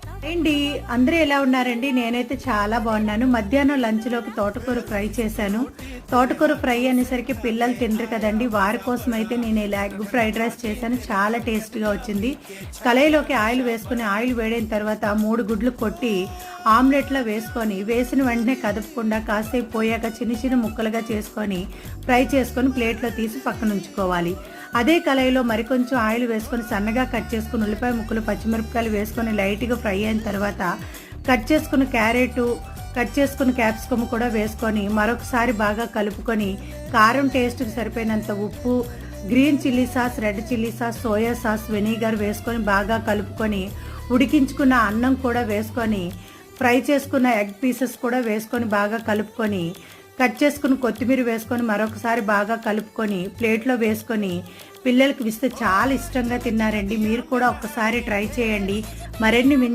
అండి అందరూ ఎలా ఉన్నారండి? నేనైతే చాలా బాగున్నాను. మధ్యాహ్నం లంచ్లోకి తోటకూర ఫ్రై చేశాను. తోటకూర ఫ్రై అనేసరికి పిల్లలు తిండ్రు కదండి. వారి కోసం అయితే నేను ఇలా ఎగ్ ఫ్రైడ్ రైస్ చేశాను. చాలా టేస్ట్గా వచ్చింది. కళాయిలోకి ఆయిల్ వేసుకుని ఆయిల్ వేడిన తర్వాత మూడు గుడ్లు కొట్టి ఆమ్లెట్లో వేసుకొని వేసిన వెంటనే కదపకుండా కాసేపు పోయాక చిన్న చిన్న ముక్కలుగా చేసుకొని ఫ్రై చేసుకొని ప్లేట్లో తీసి పక్కన ఉంచుకోవాలి అదే కళాయిలో మరికొంచెం ఆయిల్ వేసుకొని సన్నగా కట్ చేసుకుని ఉల్లిపాయ ముక్కలు పచ్చిమిరపకాయలు వేసుకొని లైట్గా ఫ్రై అయిన తర్వాత కట్ చేసుకున్న క్యారెట్ కట్ చేసుకున్న క్యాప్సికమ్ కూడా వేసుకొని మరొకసారి బాగా కలుపుకొని కారం టేస్ట్కి సరిపోయినంత ఉప్పు green chilli sauce red chilli sauce soya sauce vinegar వేసుకొని బాగా కలుపుకొని ఉడికించుకున్న అన్నం కూడా వేసుకొని ఫ్రై చేసుకున్న ఎగ్ పీసెస్ కూడా వేసుకొని బాగా కలుపుకొని కట్ చేసుకుని కొత్తిమీర వేసుకొని మరొకసారి బాగా కలుపుకొని ప్లేట్లో వేసుకొని పిల్లలకు ఇస్తే చాలా ఇష్టంగా తిన్నారండి. మీరు కూడా ఒక్కసారి ట్రై చేయండి. మరిన్ని